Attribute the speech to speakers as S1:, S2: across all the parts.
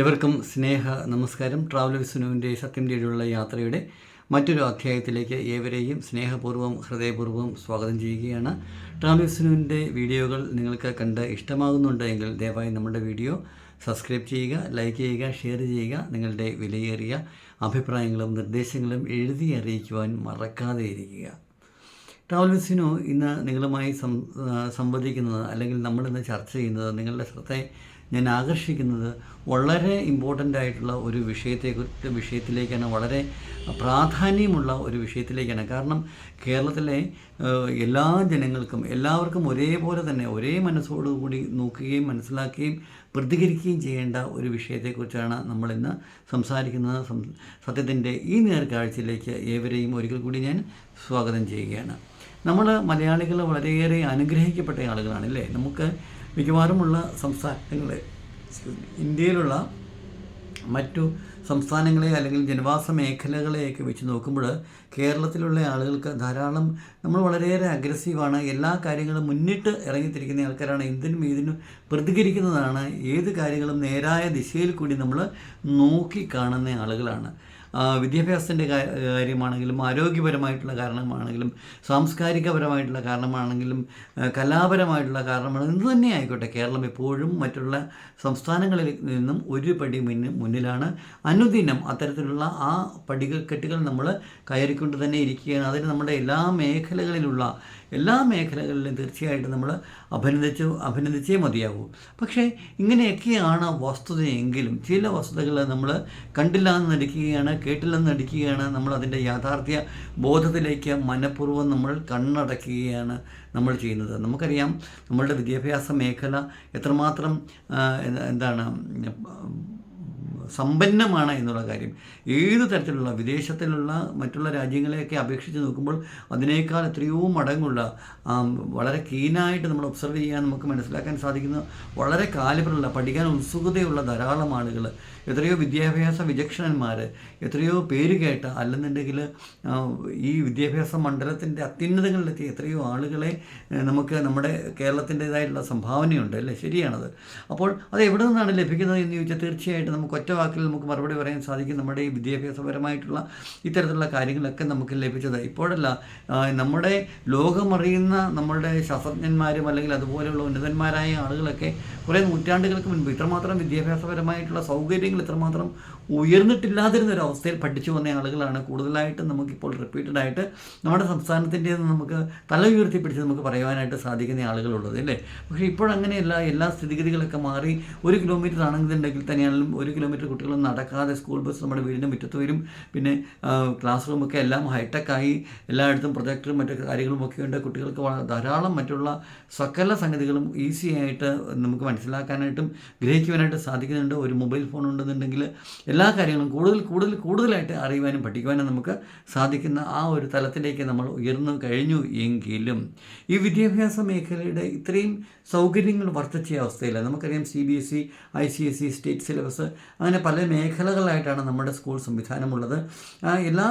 S1: എവർക്കും സ്നേഹ നമസ്കാരം. ട്രാവൽ വിസ്നുവിന്റെ സത്യം തേടിയുള്ള യാത്രയുടെ മറ്റൊരു അധ്യായത്തിലേക്ക് ഏവരെയും സ്നേഹപൂർവം ഹൃദയപൂർവം സ്വാഗതം ചെയ്യുകയാണ്. ട്രാവൽ വിസ്നുവിന്റെ വീഡിയോകൾ നിങ്ങൾക്ക് കണ്ട് ഇഷ്ടമാകുന്നുണ്ടെങ്കിൽ ദയവായി നമ്മുടെ വീഡിയോ സബ്സ്ക്രൈബ് ചെയ്യുക ലൈക്ക് ചെയ്യുക ഷെയർ ചെയ്യുക. നിങ്ങളുടെ വിലയേറിയ അഭിപ്രായങ്ങളും നിർദ്ദേശങ്ങളും എഴുതി അറിയിക്കുവാൻ മറക്കാതെ ഇരിക്കുക. ട്രാവൽ വിസ്നു ഇന്ന് നിങ്ങളുമായി സംവദിക്കുന്നത് അല്ലെങ്കിൽ നമ്മളിന്ന് ചർച്ച ചെയ്യുന്നത് നിങ്ങളുടെ ശ്രദ്ധയെ ഞാൻ ആകർഷിക്കുന്നത് വളരെ ഇമ്പോർട്ടന്റ് ആയിട്ടുള്ള ഒരു വിഷയത്തെ വിഷയത്തിലേക്കാണ് വളരെ പ്രാധാന്യമുള്ള ഒരു വിഷയത്തിലേക്കാണ്. കാരണം കേരളത്തിലെ എല്ലാ ജനങ്ങൾക്കും എല്ലാവർക്കും ഒരേപോലെ തന്നെ ഒരേ മനസ്സോടുകൂടി നോക്കുകയും മനസ്സിലാക്കുകയും പ്രതികരിക്കുകയും ചെയ്യേണ്ട ഒരു വിഷയത്തെക്കുറിച്ചാണ് നമ്മളിന്ന് സംസാരിക്കുന്നത്. സത്യത്തിന്റെ ഈ നേർക്കാഴ്ചയിലേക്ക് ഏവരെയും ഒരിക്കൽ കൂടി ഞാൻ സ്വാഗതം ചെയ്യുകയാണ്. നമ്മൾ മലയാളികൾ വളരെയേറെ അനുഗ്രഹിക്കപ്പെട്ട ആളുകളാണ് അല്ലേ? നമുക്ക് മിക്കവാറുമുള്ള സംസ്ഥാനങ്ങൾ ഇന്ത്യയിലുള്ള മറ്റു സംസ്ഥാനങ്ങളെ അല്ലെങ്കിൽ ജനവാസ മേഖലകളെയൊക്കെ വെച്ച് നോക്കുമ്പോൾ കേരളത്തിലുള്ള ആളുകൾക്ക് ധാരാളം നമ്മൾ വളരെയേറെ അഗ്രസീവാണ് എല്ലാ കാര്യങ്ങളും മുന്നിട്ട് ഇറങ്ങിത്തിരിക്കുന്ന ആൾക്കാരാണ്. എന്തിനും ഇതിനും പ്രതികരിക്കുന്നതാണ്. ഏത് കാര്യങ്ങളും നേരായ ദിശയിൽ കൂടി നമ്മൾ നോക്കി കാണുന്ന ആളുകളാണ്. വിദ്യാഭ്യാസത്തിന്റെ കാര്യമാണെങ്കിലും ആരോഗ്യപരമായിട്ടുള്ള കാരണമാണെങ്കിലും സാംസ്കാരികപരമായിട്ടുള്ള കാരണമാണെങ്കിലും കലാപരമായിട്ടുള്ള കാരണമാണെങ്കിലും എന്ത് തന്നെ ആയിക്കോട്ടെ കേരളം എപ്പോഴും മറ്റുള്ള സംസ്ഥാനങ്ങളിൽ നിന്നും ഒരു പടി മുന്നിൽ മുന്നിലാണ്. അനുദിനം അത്തരത്തിലുള്ള ആ പടികക്കെട്ടുകൾ നമ്മൾ കയറിക്കൊണ്ട് തന്നെ ഇരിക്കുകയാണ്. അതിന് നമ്മുടെ എല്ലാ മേഖലകളിലുള്ള എല്ലാ മേഖലകളിലും തീർച്ചയായിട്ടും നമ്മൾ അഭിനന്ദിച്ച് അഭിനന്ദിച്ചേ മതിയാകൂ പക്ഷേ ഇങ്ങനെയൊക്കെയാണ് വസ്തുതയെങ്കിലും ചില വസ്തുതകൾ നമ്മൾ കണ്ടില്ല എന്ന് നടിക്കുകയാണ് കേട്ടില്ലെന്ന് നടിക്കുകയാണ് നമ്മൾ അതിന്റെ യാഥാർത്ഥ്യ ബോധത്തിലേക്ക് മനഃപൂർവം നമ്മൾ കണ്ണടക്കുകയാണ് നമ്മൾ ചെയ്യുന്നത്. നമുക്കറിയാം നമ്മളുടെ വിദ്യാഭ്യാസ മേഖല എത്രമാത്രം എന്താണ് സമ്പന്നമാണ് എന്നുള്ള കാര്യം. ഏത് തരത്തിലുള്ള വിദേശത്തിലുള്ള മറ്റുള്ള രാജ്യങ്ങളെയൊക്കെ അപേക്ഷിച്ച് നോക്കുമ്പോൾ അതിനേക്കാൾ എത്രയോ മടങ്ങുള്ള വളരെ കീനായിട്ട് നമ്മൾ ഒബ്സർവ് ചെയ്യാൻ നമുക്ക് മനസ്സിലാക്കാൻ സാധിക്കുന്ന വളരെ കാലിബറുള്ള പഠിക്കാൻ ഉത്സുകതയുള്ള ധാരാളം ആളുകൾ എത്രയോ വിദ്യാഭ്യാസ വിചക്ഷണന്മാർ എത്രയോ പേര് കേട്ട അല്ലെന്നുണ്ടെങ്കിൽ ഈ വിദ്യാഭ്യാസ മണ്ഡലത്തിന്റെ അത്യുന്നതങ്ങളിലെത്തിയ എത്രയോ ആളുകളെ നമുക്ക് നമ്മുടെ കേരളത്തിന്റെതായിട്ടുള്ള സംഭാവനയുണ്ട് അല്ലേ? ശരിയാണത്. അപ്പോൾ അത് എവിടെ നിന്നാണ് ലഭിക്കുന്നത് എന്ന് ചോദിച്ചാൽ തീർച്ചയായിട്ടും നമുക്ക് ഒറ്റ വാക്കിൽ നമുക്ക് മറുപടി പറയാൻ സാധിക്കും. നമ്മുടെ ഈ വിദ്യാഭ്യാസപരമായിട്ടുള്ള ഇത്തരത്തിലുള്ള കാര്യങ്ങളൊക്കെ നമുക്ക് ലഭിച്ചത്. ഇപ്പോഴല്ല നമ്മുടെ ലോകമറിയുന്ന നമ്മളുടെ ശാസ്ത്രജ്ഞന്മാരും അല്ലെങ്കിൽ അതുപോലെയുള്ള ഉന്നതന്മാരായ ആളുകളൊക്കെ കുറേ നൂറ്റാണ്ടുകൾക്ക് മുൻപ് ഇത്രമാത്രം വിദ്യാഭ്യാസപരമായിട്ടുള്ള സൗകര്യങ്ങൾ ഇത്രമാത്രം ഉയർന്നിട്ടില്ലാതിരുന്ന ഒരു അവസ്ഥയിൽ പഠിച്ചു വന്ന ആളുകളാണ് കൂടുതലായിട്ടും നമുക്കിപ്പോൾ റിപ്പീറ്റഡ് ആയിട്ട് നമ്മുടെ സംസ്ഥാനത്തിന്റെ നമുക്ക് തല ഉയർത്തിപ്പിടിച്ച് നമുക്ക് പറയുവാനായിട്ട് സാധിക്കുന്ന ആളുകളുള്ളത് അല്ലേ? പക്ഷേ ഇപ്പോഴങ്ങനെയല്ല എല്ലാ സ്ഥിതിഗതികളൊക്കെ മാറി. ഒരു കിലോമീറ്റർ ആണെന്നുണ്ടെങ്കിൽ തന്നെയാണെങ്കിലും ഒരു കിലോമീറ്റർ കുട്ടികൾ നടക്കാതെ സ്കൂൾ ബസ് നമ്മുടെ വീടിന്റെ മുറ്റത്ത് വരും. പിന്നെ ക്ലാസ് റൂമൊക്കെ എല്ലാം ഹൈടെക്കായി എല്ലായിടത്തും പ്രൊജക്ടറും മറ്റു കാര്യങ്ങളും ഒക്കെ ഉണ്ട്. കുട്ടികൾക്ക് ധാരാളം മറ്റുള്ള സകല സംഗതികളും ഈസി ആയിട്ട് നമുക്ക് മനസ്സിലാക്കാനായിട്ടും ഗ്രഹിക്കുവാനായിട്ട് സാധിക്കുന്നുണ്ട്. ഒരു മൊബൈൽ ഫോൺ ഉണ്ടെന്നുണ്ടെങ്കിൽ എല്ലാ കാര്യങ്ങളും കൂടുതൽ കൂടുതൽ കൂടുതലായിട്ട് അറിയുവാനും പഠിക്കുവാനും നമുക്ക് സാധിക്കുന്ന ആ ഒരു തലത്തിലേക്ക് നമ്മൾ ഉയർന്നു കഴിഞ്ഞു എങ്കിലും ഈ വിദ്യാഭ്യാസ മേഖലയുടെ ഇത്രയും സൗകര്യങ്ങൾ വർദ്ധിച്ച അവസ്ഥയില്ല നമുക്കറിയാം C B S E I C S E state syllabus അങ്ങനെ പല മേഖലകളായിട്ടാണ് നമ്മുടെ സ്കൂൾ സംവിധാനമുള്ളത്. എല്ലാ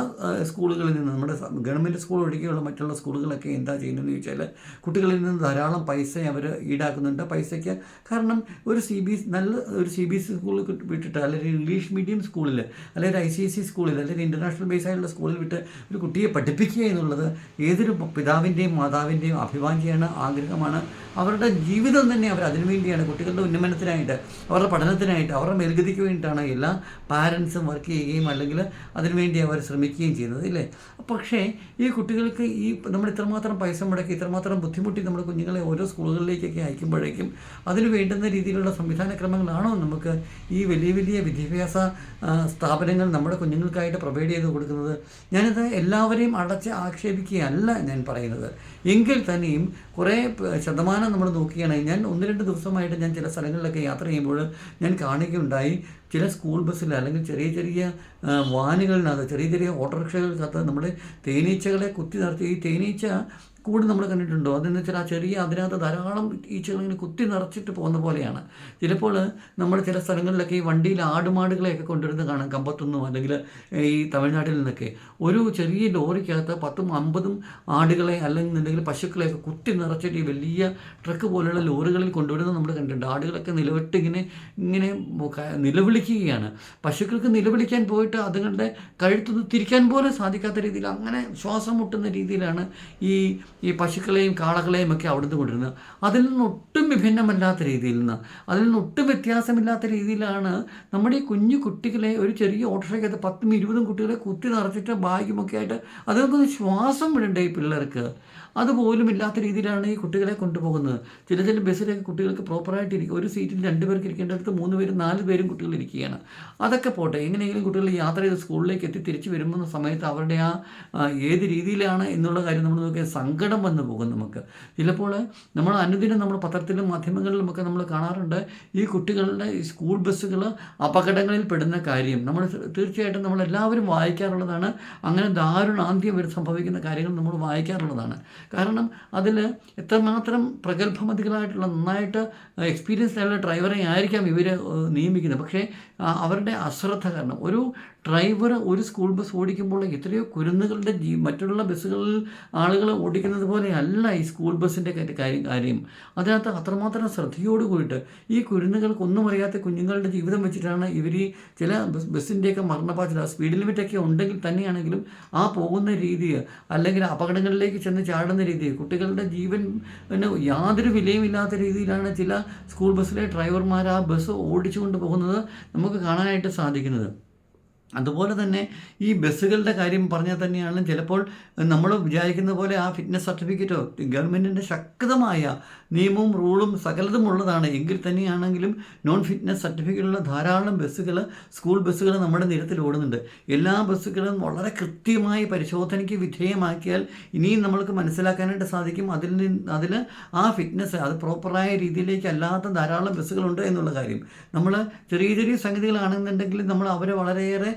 S1: സ്കൂളുകളിൽ നിന്ന് നമ്മുടെ ഗവൺമെന്റ് സ്കൂൾ ഒഴികെയുള്ള മറ്റുള്ള സ്കൂളുകളൊക്കെ എന്താ ചെയ്യുന്നതെന്ന് ചോദിച്ചാൽ കുട്ടികളിൽ നിന്ന് ധാരാളം പൈസ അവർ ഈടാക്കുന്നുണ്ട്. പൈസയ്ക്ക് കാരണം ഒരു സി ബി നല്ല ഒരു സി ബി എസ് സ്കൂളിൽ വിട്ടിട്ട് അല്ലെങ്കിൽ ഇംഗ്ലീഷ് മീഡിയം സ്കൂളിൽ അല്ലെങ്കിൽ ഐ സി എസ് സി സ്കൂളിൽ അല്ലെങ്കിൽ ഇന്റർനാഷണൽ ബേസ് ആയിട്ടുള്ള സ്കൂളിൽ വിട്ട് ഒരു കുട്ടിയെ പഠിപ്പിക്കുക എന്നുള്ളത് ഏതൊരു പിതാവിന്റെയും മാതാവിന്റെയും അഭിവാഞ്ചിയാണ് ആഗ്രഹമാണ്. അവരുടെ ജീവിതം തന്നെ അവർ അതിനു വേണ്ടിയാണ്. കുട്ടികളുടെ ഉന്നമനത്തിനായിട്ട് അവരുടെ പഠനത്തിനായിട്ട് അവരുടെ മേൽഗതിക്ക് വേണ്ടിയിട്ടാണ് എല്ലാ പാരൻസും വർക്ക് ചെയ്യുകയും അല്ലെങ്കിൽ അതിനുവേണ്ടി അവർ ശ്രമിക്കുകയും ചെയ്യുന്നത് ഇല്ലേ? പക്ഷേ ഈ കുട്ടികൾക്ക് ഈ നമ്മൾ ഇത്രമാത്രം പൈസ മുടക്കി ഇത്രമാത്രം ബുദ്ധിമുട്ടി നമ്മുടെ കുഞ്ഞുങ്ങളെ ഓരോ സ്കൂളുകളിലേക്കൊക്കെ അയക്കുമ്പോഴേക്കും അതിന് വേണ്ടുന്ന രീതിയിലുള്ള സംവിധാന ക്രമങ്ങളാണോ നമുക്ക് ഈ വലിയ വലിയ വിദ്യാഭ്യാസ ആ, സ്ഥാപനങ്ങൾ നമ്മുടെ കുഞ്ഞുങ്ങൾക്കായിട്ട് പ്രൊവൈഡ് ചെയ്ത് കൊടുക്കുന്നത് ഞാനിത് എല്ലാവരെയും അടച്ച് ആക്ഷേപിക്കുകയല്ല ഞാൻ പറയുന്നത്. എങ്കിൽ തന്നെയും കുറേ ശതമാനം നമ്മൾ നോക്കുകയാണെങ്കിൽ ഞാൻ ഒന്ന് രണ്ട് ദിവസമായിട്ട് ഞാൻ ചില സ്ഥലങ്ങളിലൊക്കെ യാത്ര ചെയ്യുമ്പോൾ ഞാൻ കാണുകയുണ്ടായി ചില സ്കൂൾ ബസ്സിൽ അല്ലെങ്കിൽ ചെറിയ ചെറിയ വാനുകളിനകത്ത് ചെറിയ ചെറിയ ഓട്ടോറിക്ഷകൾക്കകത്ത് നമ്മുടെ തേനീച്ചകളെ കുത്തി നിർത്തി. ഈ തേനീച്ച കൂട് നമ്മൾ കണ്ടിട്ടുണ്ടോ? അതെന്ന് വെച്ചാൽ ആ ചെറിയ അതിനകത്ത് ധാരാളം ഈച്ചകൾ ഇങ്ങനെ കുത്തി നിറച്ചിട്ട് പോകുന്ന പോലെയാണ്. ചിലപ്പോൾ നമ്മൾ ചില സ്ഥലങ്ങളിലൊക്കെ ഈ വണ്ടിയിൽ ആടുമാടുകളെയൊക്കെ കൊണ്ടുവരുന്ന കാണാം. കമ്പത്തുനിന്നും അല്ലെങ്കിൽ ഈ തമിഴ്നാട്ടിൽ നിന്നൊക്കെ. ഒരു ചെറിയ ലോറിക്കകത്ത് പത്തും അമ്പതും ആടുകളെ അല്ലെങ്കിൽ പശുക്കളെയൊക്കെ കുത്തി നിറച്ചിട്ട് ഈ വലിയ ട്രക്ക് പോലെയുള്ള ലോറികളിൽ കൊണ്ടുവരുന്നത് നമ്മൾ കണ്ടിട്ടുണ്ട്. ആടുകളൊക്കെ നിലവിട്ട് ഇങ്ങനെ ഇങ്ങനെ നിലവിളിക്കുകയാണ്. പശുക്കൾക്ക് നിലവിളിക്കാൻ പോയിട്ട് അതുങ്ങളുടെ കഴുത്തൊന്ന് തിരിക്കാൻ പോലും സാധിക്കാത്ത രീതിയിൽ അങ്ങനെ ശ്വാസം മുട്ടുന്ന രീതിയിലാണ് ഈ ഈ പശുക്കളെയും കാളകളെയും ഒക്കെ അവിടുന്ന് കൊണ്ടിരുന്നത് അതിൽ നിന്നൊട്ടും വിഭിന്നമല്ലാത്ത രീതിയിൽ നിന്ന് അതിൽ നിന്നൊട്ടും വ്യത്യാസമില്ലാത്ത രീതിയിലാണ് നമ്മുടെ ഈ കുഞ്ഞു കുട്ടികളെ ഒരു ചെറിയ ഓട്ടോറിക്ഷയ്ക്കകത്ത് പത്തും ഇരുപതും കുട്ടികളെ കുത്തി നിറച്ചിട്ട് ബാഗുമൊക്കെ ആയിട്ട് അതൊക്കെ ശ്വാസം വിടണ്ടേ ഈ പിള്ളേർക്ക്. അതുപോലും ഇല്ലാത്ത രീതിയിലാണ് ഈ കുട്ടികളെ കൊണ്ടുപോകുന്നത്. ചില ചില ബസ്സിലൊക്കെ കുട്ടികൾക്ക് പ്രോപ്പറായിട്ട് ഇരിക്കും ഒരു സീറ്റിൽ രണ്ട് പേർക്ക് ഇരിക്കേണ്ടടുത്ത് മൂന്ന് പേരും നാല് പേരും കുട്ടികൾ ഇരിക്കുകയാണ്. അതൊക്കെ പോട്ടെ എങ്ങനെയെങ്കിലും കുട്ടികൾ യാത്ര ചെയ്ത് സ്കൂളിലേക്ക് എത്തി തിരിച്ച് വരുമ്പോൾ സമയത്ത് അവരുടെ ആ ഏത് രീതിയിലാണ് എന്നുള്ള കാര്യം നമ്മൾ നോക്കിയാൽ സങ്കടം വന്നു പോകും നമുക്ക്. ചിലപ്പോൾ നമ്മൾ അനുദിനം നമ്മൾ പത്രത്തിലും മാധ്യമങ്ങളിലുമൊക്കെ നമ്മൾ കാണാറുണ്ട് ഈ കുട്ടികളുടെ ഈ സ്കൂൾ ബസ്സുകൾ അപകടങ്ങളിൽ പെടുന്ന കാര്യം. നമ്മൾ തീർച്ചയായിട്ടും നമ്മൾ എല്ലാവരും വായിക്കാറുള്ളതാണ്. അങ്ങനെ ദാരുണാന്ത്യം വരെ സംഭവിക്കുന്ന കാര്യങ്ങൾ നമ്മൾ വായിക്കാറുള്ളതാണ്. കാരണം അതിൽ എത്രമാത്രം പ്രഗത്ഭമതികളായിട്ടുള്ള നന്നായിട്ട് എക്സ്പീരിയൻസ് ആയിട്ടുള്ള ഡ്രൈവറെ ആയിരിക്കാം ഇവർ നിയമിക്കുന്നത്. പക്ഷേ അവരുടെ അശ്രദ്ധ കാരണം ഒരു ഡ്രൈവർ ഒരു സ്കൂൾ ബസ് ഓടിക്കുമ്പോൾ എത്രയോ കുരുന്നുകളുടെ ജീ മറ്റുള്ള ബസ്സുകളിൽ ആളുകൾ ഓടിക്കുന്നത് പോലെ അല്ല ഈ സ്കൂൾ ബസ്സിന്റെ കാര്യം കാര്യം അതിനകത്ത് അത്രമാത്രം ശ്രദ്ധയോടു കൂടിയിട്ട് ഈ കുരുന്നുകൾക്കൊന്നും അറിയാത്ത കുഞ്ഞുങ്ങളുടെ ജീവിതം വെച്ചിട്ടാണ് ഇവർ ഈ ചില ബസ് ബസ്സിന്റെയൊക്കെ മരണപ്പാച്ചിൽ സ്പീഡ് ലിമിറ്റൊക്കെ ഉണ്ടെങ്കിൽ തന്നെയാണെങ്കിലും ആ പോകുന്ന രീതി അല്ലെങ്കിൽ അപകടങ്ങളിലേക്ക് ചെന്ന് ചാടുന്ന രീതി കുട്ടികളുടെ ജീവൻ പിന്നെ യാതൊരു വിലയുമില്ലാത്ത രീതിയിലാണ് ചില സ്കൂൾ ബസ്സിലെ ഡ്രൈവർമാർ ആ ബസ് ഓടിച്ചുകൊണ്ട് പോകുന്നത് നമുക്ക് കാണാനായിട്ട് സാധിക്കുന്നത്. അതുപോലെ തന്നെ ഈ ബസ്സുകളുടെ കാര്യം പറഞ്ഞാൽ തന്നെയാണ് ചിലപ്പോൾ നമ്മൾ വിചാരിക്കുന്ന പോലെ ആ ഫിറ്റ്നസ് സർട്ടിഫിക്കറ്റോ ഗവൺമെന്റിന്റെ ശക്തമായ നിയമവും റൂളും സകലതും ഉള്ളതാണ് എങ്കിൽ തന്നെയാണെങ്കിലും നോൺ ഫിറ്റ്നസ് സർട്ടിഫിക്കറ്റുള്ള ധാരാളം ബസ്സുകൾ സ്കൂൾ ബസ്സുകൾ നമ്മുടെ നിരത്തിൽ ഓടുന്നുണ്ട്. എല്ലാ ബസ്സുകളും വളരെ കൃത്യമായി പരിശോധനയ്ക്ക് വിധേയമാക്കിയാൽ ഇനിയും നമ്മൾക്ക് മനസ്സിലാക്കാനായിട്ട് സാധിക്കും. അതിൽ നിന്ന് അതിൽ ആ ഫിറ്റ്നസ് അത് പ്രോപ്പറായ രീതിയിലേക്ക് അല്ലാത്ത ധാരാളം ബസ്സുകളുണ്ട് എന്നുള്ള കാര്യം. നമ്മൾ ചെറിയ ചെറിയ സംഗതികളാണെന്നുണ്ടെങ്കിൽ നമ്മൾ അവരെ വളരെയേറെ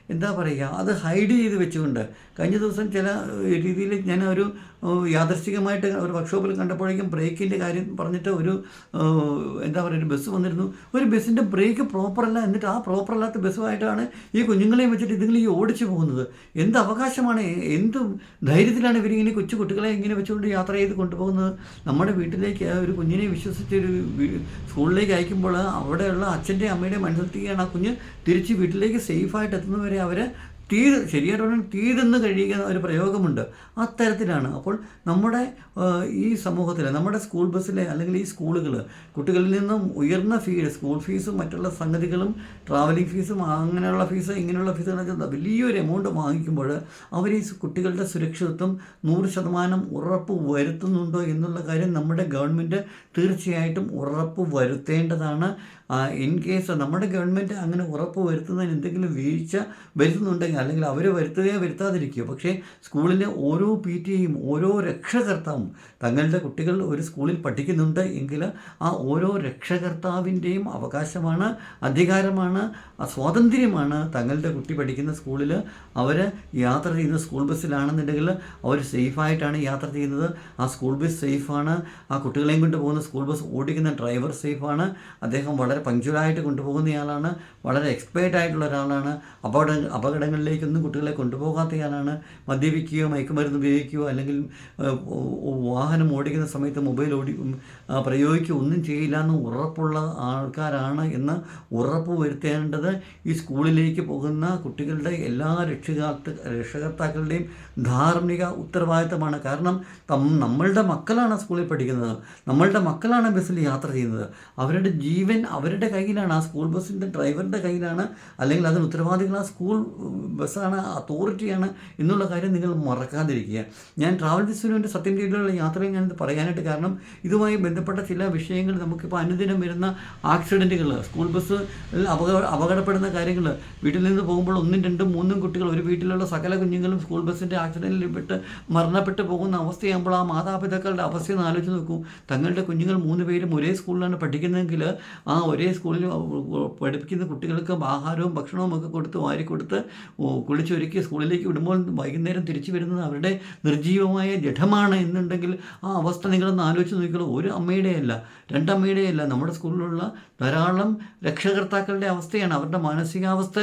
S1: എന്താ പറയുക അത് ഹൈഡ് ചെയ്ത് വെച്ചുകൊണ്ട് കഴിഞ്ഞ ദിവസം ചില രീതിയിൽ ഞാൻ ഒരു യാദർശികമായിട്ട് ഒരു വർക്ക്ഷോപ്പിൽ കണ്ടപ്പോഴേക്കും ബ്രേക്കിന്റെ കാര്യം പറഞ്ഞിട്ട് ഒരു എന്താ പറയുക ഒരു ബസ് വന്നിരുന്നു. ഒരു ബസ്സിന്റെ ബ്രേക്ക് പ്രോപ്പറല്ല എന്നിട്ട് ആ പ്രോപ്പറല്ലാത്ത ബസ്സുമായിട്ടാണ് ഈ കുഞ്ഞുങ്ങളെയും വെച്ചിട്ട് ഇതുങ്ങൾ ഈ ഓടിച്ചു പോകുന്നത്. എന്ത് അവകാശമാണ് എന്ത് ധൈര്യത്തിലാണ് ഇവരിങ്ങനെ കൊച്ചു കുട്ടികളെ ഇങ്ങനെ വെച്ചുകൊണ്ട് യാത്ര ചെയ്ത് കൊണ്ടുപോകുന്നത്? നമ്മുടെ വീട്ടിലേക്ക് ഒരു കുഞ്ഞിനെ വിശ്വസിച്ച് ഒരു സ്കൂളിലേക്ക് അയക്കുമ്പോൾ അവിടെയുള്ള അച്ഛന്റെയും അമ്മയുടെ മനസ്സിലെത്തിക്കുകയാണ് ആ കുഞ്ഞ് തിരിച്ച് വീട്ടിലേക്ക് സേഫായിട്ട് എത്തുന്നവരെ അവരെ തീ ശരിയായിട്ട് പറഞ്ഞാൽ തീ കഴിയുന്ന ഒരു പ്രയോഗമുണ്ട്. അത്തരത്തിലാണ്. അപ്പോൾ നമ്മുടെ ഈ സമൂഹത്തിൽ നമ്മുടെ സ്കൂൾ ബസ്സിലെ അല്ലെങ്കിൽ ഈ സ്കൂളുകൾ കുട്ടികളിൽ നിന്നും ഉയർന്ന ഫീ സ്കൂൾ ഫീസും മറ്റുള്ള സംഗതികളും ട്രാവലിംഗ് ഫീസും അങ്ങനെയുള്ള ഫീസ് ഇങ്ങനെയുള്ള ഫീസുകളൊക്കെ വലിയൊരു എമൗണ്ട് വാങ്ങിക്കുമ്പോൾ അവർ ഈ കുട്ടികളുടെ സുരക്ഷിതത്വം നൂറ് ശതമാനം ഉറപ്പ് വരുത്തുന്നുണ്ടോ എന്നുള്ള കാര്യം നമ്മുടെ ഗവൺമെന്റ് തീർച്ചയായിട്ടും ഉറപ്പ് വരുത്തേണ്ടതാണ്. ഇൻ കേസ് നമ്മുടെ ഗവൺമെന്റ് അങ്ങനെ ഉറപ്പ് വരുത്തുന്നതിന് എന്തെങ്കിലും വീഴ്ച വരുത്തുന്നുണ്ടെങ്കിൽ അല്ലെങ്കിൽ അവർ വരുത്തുകയോ വരുത്താതിരിക്കുകയോ പക്ഷേ സ്കൂളിലെ ഓരോ പി ടിയും ഓരോ രക്ഷകർത്താവും തങ്ങളുടെ കുട്ടികൾ ഒരു സ്കൂളിൽ പഠിക്കുന്നുണ്ട് എങ്കിൽ ആ ഓരോ രക്ഷകർത്താവിന്റെയും അവകാശമാണ് അധികാരമാണ് സ്വാതന്ത്ര്യമാണ് തങ്ങളുടെ കുട്ടി പഠിക്കുന്ന സ്കൂളിൽ. അവർ യാത്ര ചെയ്യുന്ന സ്കൂൾ ബസ്സിലാണെന്നുണ്ടെങ്കിൽ അവർ സേഫായിട്ടാണ് യാത്ര ചെയ്യുന്നത്. ആ സ്കൂൾ ബസ് സേഫാണ് ആ കുട്ടികളെയും കൊണ്ട് പോകുന്ന സ്കൂൾ ബസ് ഓടിക്കുന്ന ഡ്രൈവർ സേഫാണ് അദ്ദേഹം വളരെ പങ്ക്ച്വലായിട്ട് കൊണ്ടുപോകുന്നയാളാണ് വളരെ എക്സ്പേർട്ട് ആയിട്ടുള്ള ഒരാളാണ് അപകട അപകടങ്ങളിലേക്കൊന്നും കുട്ടികളെ കൊണ്ടുപോകാത്തയാളാണ് മദ്യപിക്കുകയോ മയക്കുമരുന്ന് ഉപയോഗിക്കുകയോ അല്ലെങ്കിൽ വാഹനം ഓടിക്കുന്ന സമയത്ത് മൊബൈൽ ഓടി പ്രയോഗിക്കുക ഒന്നും ചെയ്യില്ല എന്ന് ഉറപ്പുള്ള ആൾക്കാരാണ് എന്ന് ഉറപ്പ് വരുത്തേണ്ടത് ഈ സ്കൂളിലേക്ക് പോകുന്ന കുട്ടികളുടെ എല്ലാ രക്ഷകർത്ത രക്ഷകർത്താക്കളുടെയും ധാർമ്മിക ഉത്തരവാദിത്തമാണ്. കാരണം തം നമ്മളുടെ മക്കളാണ് സ്കൂളിൽ പഠിക്കുന്നത് നമ്മളുടെ മക്കളാണ് ബസ്സിൽ യാത്ര ചെയ്യുന്നത്. അവരുടെ ജീവൻ അവരുടെ കയ്യിലാണ് ആ സ്കൂൾ ബസ്സിന്റെ ഡ്രൈവറുടെ കയ്യിലാണ് അല്ലെങ്കിൽ അതിന് ഉത്തരവാദികൾ ആ സ്കൂൾ ബസ്സാണ് അതോറിറ്റിയാണ് എന്നുള്ള കാര്യം നിങ്ങൾ മറക്കാതിരിക്കുക. ഞാൻ ട്രാവൽ വേണ്ടി സത്യം ചെയ്തിട്ടുള്ള യാത്രയും ഞാനിത് പറയാനായിട്ട് കാരണം ഇതുമായി ബന്ധപ്പെട്ട ചില വിഷയങ്ങൾ നമുക്കിപ്പോൾ അനുദിനം വരുന്ന ആക്സിഡന്റുകൾ സ്കൂൾ ബസ് അപകട അപകടപ്പെടുന്ന കാര്യങ്ങൾ വീട്ടിൽ നിന്ന് പോകുമ്പോൾ ഒന്നും രണ്ടും മൂന്നും കുട്ടികൾ ഒരു വീട്ടിലുള്ള സകല കുഞ്ഞുങ്ങളും സ്കൂൾ ബസ്സിന്റെ ആക്സിഡന്റിൽ പെട്ട് മരണപ്പെട്ടു പോകുന്ന അവസ്ഥയാകുമ്പോൾ ആ മാതാപിതാക്കളുടെ അവസ്ഥയെന്ന് ആലോചിച്ച് നോക്കും. തങ്ങളുടെ കുഞ്ഞുങ്ങൾ മൂന്ന് പേരും ഒരേ സ്കൂളിലാണ് പഠിക്കുന്നതെങ്കിൽ ആ ഒരേ സ്കൂളിൽ പഠിപ്പിക്കുന്ന കുട്ടികൾക്ക് ആഹാരവും ഭക്ഷണവും ഒക്കെ കൊടുത്ത് വാരി കൊടുത്ത് കുളിച്ചൊരുക്കി സ്കൂളിലേക്ക് വിടുമ്പോൾ വൈകുന്നേരം തിരിച്ചു വരുന്നത് അവരുടെ നിർജീവമായ ജഡമാണ് എന്നുണ്ടെങ്കിൽ ആ അവസ്ഥ നിങ്ങളൊന്ന് ആലോചിച്ച് നോക്കിക്കോളൂ. ഒരു അമ്മയുടെയല്ല രണ്ടമ്മയുടെയല്ല നമ്മുടെ സ്കൂളിലുള്ള ധാരാളം രക്ഷകർത്താക്കളുടെ അവസ്ഥയാണ്. അവരുടെ മാനസികാവസ്ഥ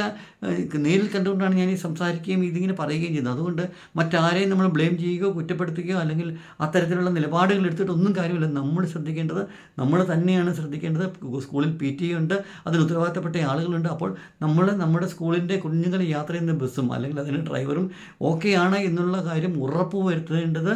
S1: നേരിൽ കണ്ടുകൊണ്ടാണ് ഞാൻ ഈ സംസാരിക്കുകയും ഇതിങ്ങനെ പറയുകയും ചെയ്യുന്നത്. അതുകൊണ്ട് മറ്റാരെയും നമ്മൾ ബ്ലെയിം ചെയ്യുകയോ കുറ്റപ്പെടുത്തുകയോ അല്ലെങ്കിൽ അത്തരത്തിലുള്ള നിലപാടുകൾ എടുത്തിട്ട് ഒന്നും കാര്യമില്ല. നമ്മൾ ശ്രദ്ധിക്കേണ്ടത് നമ്മൾ തന്നെയാണ് ശ്രദ്ധിക്കേണ്ടത്. സ്കൂളിൽ പി ടി ഉണ്ട് അതിൽ ഉത്തരവാദിത്തപ്പെട്ട ആളുകളുണ്ട്. അപ്പോൾ നമ്മൾ നമ്മുടെ സ്കൂളിന്റെ കുഞ്ഞുങ്ങൾ യാത്ര ചെയ്യുന്ന ബസ്സും അല്ലെങ്കിൽ അതിന് ഡ്രൈവറും ഓക്കെയാണ് എന്നുള്ള കാര്യം ഉറപ്പ് വരുത്തേണ്ടത്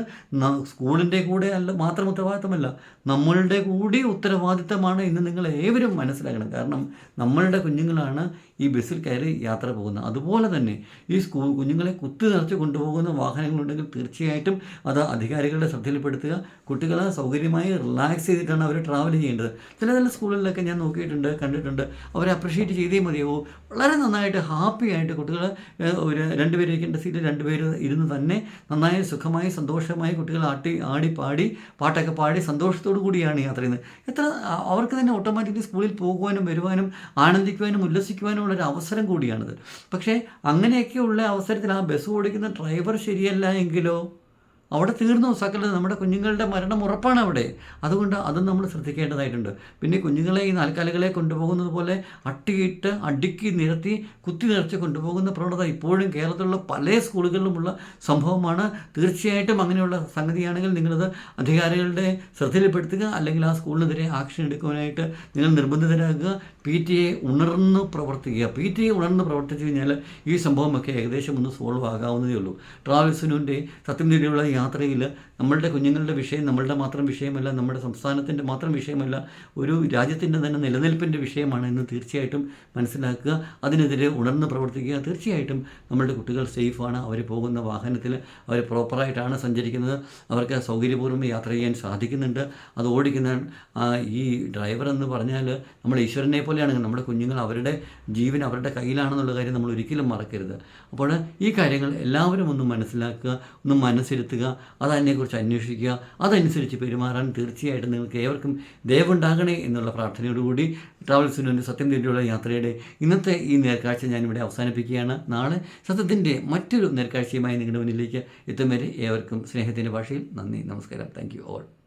S1: സ്കൂളിന്റെ കൂടെ അല്ല മാത്രം ഉത്തരവാദിത്തമല്ല നമ്മളുടെ കൂടി ഉത്തരവാദിത്തമാണ് എന്ന് നിങ്ങൾ ഏവരും മനസ്സിലാക്കണം. കാരണം നമ്മളുടെ കുഞ്ഞുങ്ങളാണ് ഈ ബസ്സിൽ കയറി യാത്ര പോകുന്നത് അതുപോലെ തന്നെ ഈ സ്കൂൾ കുഞ്ഞുങ്ങളെ കുത്തി നിറച്ച് കൊണ്ടുപോകുന്ന വാഹനങ്ങളുണ്ടെങ്കിൽ തീർച്ചയായിട്ടും അത് അധികാരികളുടെ ശ്രദ്ധയിൽപ്പെടുത്തുക. കുട്ടികളെ സൗകര്യമായി റിലാക്സ് ചെയ്തിട്ടാണ് അവർ ട്രാവൽ ചെയ്യേണ്ടത്. ചില ചില സ്കൂളുകളിലൊക്കെ ഞാൻ നോക്കിയിട്ടുണ്ട് കണ്ടിട്ടുണ്ട്. അവരെ അപ്രിഷ്യേറ്റ് ചെയ്തേ മതിയാവൂ. വളരെ നന്നായിട്ട് ഹാപ്പി ആയിട്ട് കുട്ടികൾ ഒരു രണ്ടുപേര് സീറ്റിൽ രണ്ടുപേര് ഇരുന്ന് തന്നെ നന്നായി സുഖമായി സന്തോഷമായി കുട്ടികൾ ആട്ടി ആടി പാടി പാട്ടൊക്കെ പാടി സന്തോഷത്തോടു കൂടിയാണ് യാത്ര ചെയ്യുന്നത്. എത്ര അവർക്ക് തന്നെ ഓട്ടോമാറ്റിക്കലി സ്കൂളിൽ പോകുവാനും വരുവാനും ആനന്ദിക്കുവാനും ഉല്ലസിക്കുവാനും ഒരു അവസരം കൂടിയാണിത്. പക്ഷേ അങ്ങനെയൊക്കെയുള്ള അവസരത്തിൽ ആ ബസ് ഓടിക്കുന്ന ഡ്രൈവർ ശരിയല്ല എങ്കിലോ? അവിടെ തീർന്നു. സകല നമ്മുടെ കുഞ്ഞുങ്ങളുടെ മരണം ഉറപ്പാണ് അവിടെ. അതുകൊണ്ട് അതും നമ്മൾ ശ്രദ്ധിക്കേണ്ടതായിട്ടുണ്ട്. പിന്നെ കുഞ്ഞുങ്ങളെ ഈ നാൽക്കാലികളെ കൊണ്ടുപോകുന്നത് പോലെ അട്ടിയിട്ട് അടുക്കി നിരത്തി കുത്തി നിറച്ച് കൊണ്ടുപോകുന്ന പ്രവണത ഇപ്പോഴും കേരളത്തിലുള്ള പല സ്കൂളുകളിലുമുള്ള സംഭവമാണ്. തീർച്ചയായിട്ടും അങ്ങനെയുള്ള സംഗതിയാണെങ്കിൽ നിങ്ങളത് അധികാരികളുടെ ശ്രദ്ധയിൽപ്പെടുത്തുക. അല്ലെങ്കിൽ ആ സ്കൂളിനെതിരെ ആക്ഷൻ എടുക്കുവാനായിട്ട് നിങ്ങൾ നിർബന്ധിതരാകുക. പി ടി എ ഉണർന്ന് പ്രവർത്തിക്കുക. പി ടി എ ഉണർന്ന് പ്രവർത്തിച്ചു കഴിഞ്ഞാൽ ഈ സംഭവമൊക്കെ ഏകദേശം ഒന്ന് സോൾവ് ആകാവുന്നതേ ഉള്ളൂ. ട്രാവൽസിനുന്റെ സത്യം തേടിയുള്ള യാത്രയിൽ നമ്മളുടെ കുഞ്ഞുങ്ങളുടെ വിഷയം നമ്മളുടെ മാത്രം വിഷയമല്ല നമ്മുടെ സംസ്ഥാനത്തിന്റെ മാത്രം വിഷയമല്ല ഒരു രാജ്യത്തിന്റെ തന്നെ നിലനിൽപ്പിന്റെ വിഷയമാണ് എന്ന് തീർച്ചയായിട്ടും മനസ്സിലാക്കുക. അതിനെതിരെ ഉണർന്ന് പ്രവർത്തിക്കുക. തീർച്ചയായിട്ടും നമ്മളുടെ കുട്ടികൾ സേഫാണ്. അവർ പോകുന്ന വാഹനത്തിൽ അവർ പ്രോപ്പറായിട്ടാണ് സഞ്ചരിക്കുന്നത്. അവർക്ക് സൗകര്യപൂർവം യാത്ര ചെയ്യാൻ സാധിക്കുന്നുണ്ട്. അത് ഓടിക്കുന്ന ഈ ഡ്രൈവർ എന്ന് പറഞ്ഞാൽ നമ്മൾ ഈശ്വരനെ പോലെയാണ്. നമ്മുടെ കുഞ്ഞുങ്ങൾ അവരുടെ ജീവൻ അവരുടെ കയ്യിലാണെന്നുള്ള കാര്യം നമ്മൾ ഒരിക്കലും മറക്കരുത്. അപ്പോൾ ഈ കാര്യങ്ങൾ എല്ലാവരും ഒന്ന് മനസ്സിലാക്കുക ഒന്ന് മനസ്സിരുത്തുക. അതതിനെക്കുറിച്ച് അന്വേഷിക്കുക അതനുസരിച്ച് പെരുമാറാൻ തീർച്ചയായിട്ടും നിങ്ങൾക്ക് ഏവർക്കും ദയവുണ്ടാകണേ എന്നുള്ള പ്രാർത്ഥനയോടുകൂടി ട്രാവൽസിനൊരു സത്യം തേടിയുള്ള യാത്രയുടെ ഇന്നത്തെ ഈ നേർക്കാഴ്ച ഞാനിവിടെ അവസാനിപ്പിക്കുകയാണ്. നാളെ സത്യത്തിന്റെ മറ്റൊരു നേർക്കാഴ്ചയുമായി നിങ്ങളുടെ മുന്നിലേക്ക് എത്തും വരെ ഏവർക്കും സ്നേഹത്തിന്റെ ഭാഷയിൽ നന്ദി നമസ്കാരം. Thank you all.